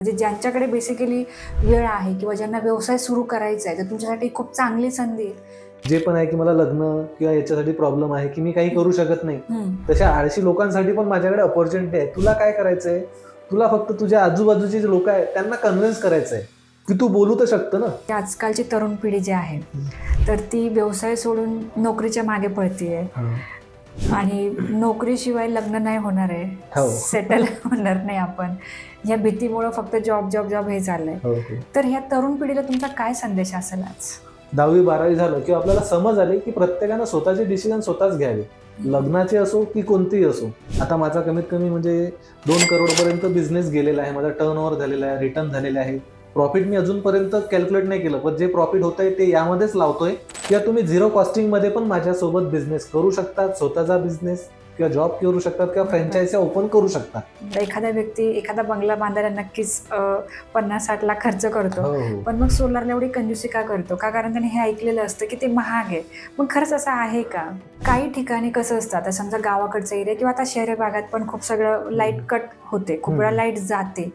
म्हणजे ज्यांच्याकडे बेसिकली वेळ आहे किंवा ज्यांना व्यवसाय सुरू करायचा आहे तर तुमच्यासाठी खूप चांगली संधी आहे. जे पण आहे की मला लग्न किंवा याच्यासाठी प्रॉब्लेम आहे की मी काही करू शकत नाही. तशा आळशी लोकांसाठी पण माझ्याकडे अपॉर्च्युनिटी आहे. तुला काय करायचंय? तुला फक्त तुझ्या आजूबाजूचे जे लोक आहेत त्यांना कन्व्हिन्स करायचं आहे की तू बोलू तर शकतं ना? की आजकालची तरुण पिढी जी आहे तर ती व्यवसाय सोडून नोकरीच्या मागे पळतीये. आणि नोकरीशिवाय लग्न नाही होणार आहे. हो. सेटल होणार नाही आपण. या भीतीमुळं फक्त जॉब जॉब जॉब हे चाललंय. हो, हो. तर ह्या तरुण पिढीला तुमचा काय संदेश असेल आज? दहावी बारावी झालं किंवा आपल्याला समज आली की प्रत्येकानं स्वतःचे डिसिजन स्वतःच घ्यावे. लग्नाचे असो की कोणतेही असो. आता माझा कमीत कमी म्हणजे दोन करोडपर्यंत बिझनेस गेलेला आहे. माझा टर्न ओव्हर झालेला आहे रिटर्न झालेला आहे. प्रॉफिट मी अजूनपर्यंत कॅल्क्युलेट नाही केलं पण जे प्रॉफिट होत आहे ते यामध्येच लावतोय. किंवा तुम्ही झिरो कॉस्टिंगमध्ये पण माझ्यासोबत बिझनेस करू शकता स्वतःचा बिझनेस किंवा जॉब करू शकतात किंवा फ्रँचायझी ओपन करू शकतात. एखादा व्यक्ती एखादा बंगला बांधायला नक्कीच पन्नास साठ लाख खर्च करतो. हो. पण मग सोलारला एवढी कंजूसी का करतो? का कारण त्याने हे ऐकलेलं असतं की ते महाग आहे. पण खरंच असं आहे का? काही ठिकाणी कसं असतं? आता समजा गावाकडचा एरिया किंवा आता शहरी भागात पण खूप सगळं लाइट कट होते. खूप वेळा. लाइट जाते.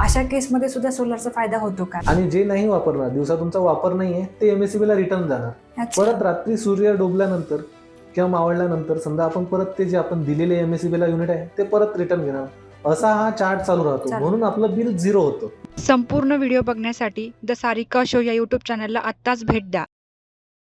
अशा केसमध्ये सुद्धा सोलरचा फायदा होतो का? आणि जे नाही वापरणार दिवसा तुमचा वापर नाहीये ते एमएससीबी ला रिटर्न जाणार. परत रात्री सूर्य डुबल्यानंतर किंवा मावळल्यानंतर समजा आपण परत ते जे आपण दिलेले एमएससीबी ला युनिट आहे ते परत रिटर्न घेणार. असा हा चार्ट चालू राहतो. म्हणून आपलं बिल झिरो होतं. संपूर्ण व्हिडिओ बघण्यासाठी द सारिका शो या यूट्यूब चॅनलला आत्ताच भेट द्या.